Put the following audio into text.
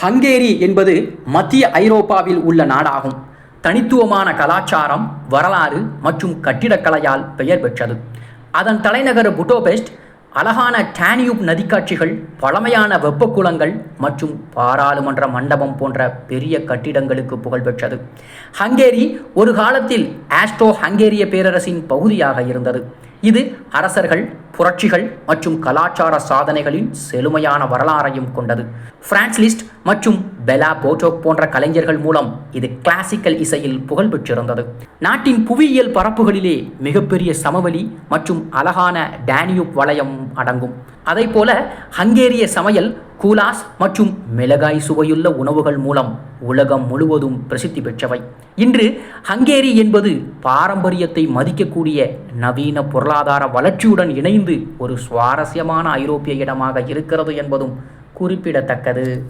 Hungary என்பது மத்திய ஐரோப்பாவில் உள்ள நாடாகும். தனித்துவமான கலாச்சாரம் வரலாறு மற்றும் கட்டிடக்கலையால் பெயர் பெற்றது. அதன் தலைநகர் புட்டோபெஸ்ட் அழகான டேனியூப் நதிக்காட்சிகள் பழமையான வெப்பக்குளங்கள் மற்றும் பாராளுமன்ற மண்டபம் போன்ற பெரிய கட்டிடங்களுக்கு புகழ்பெற்றது ஹங்கேரி ஒரு காலத்தில் ஆஸ்ட்ரோ ஹங்கேரிய பேரரசின் பகுதியாக இருந்தது. இது அரசர்கள் புரட்சிகள் மற்றும் கலாச்சார சாதனைகளின் செழுமையான வரலாறையும் கொண்டது. பிரான்ஸ் லிஸ்ட் மற்றும் பெலா போட்டோக் போன்ற கலைஞர்கள் மூலம் இது கிளாசிக்கல் இசையில் புகழ் பெற்றிருந்தது. நாட்டின் புவியியல் பரப்புகளிலே மிகப்பெரிய சமவெளி மற்றும் அழகான டேனியூப் வளையம் அடங்கும். அதைப்போல ஹங்கேரிய சமையல் கூலாஸ் மற்றும் மிளகாய் சுவையுள்ள உணவுகள் மூலம் உலகம் முழுவதும் பிரசித்தி பெற்றவை. இன்று ஹங்கேரி என்பது பாரம்பரியத்தை மதிக்கக்கூடிய நவீன பொருளாதார வளர்ச்சியுடன் இணைந்து ஒரு சுவாரஸ்யமான ஐரோப்பிய இடமாக இருக்கிறது என்பதும் குறிப்பிடத்தக்கது.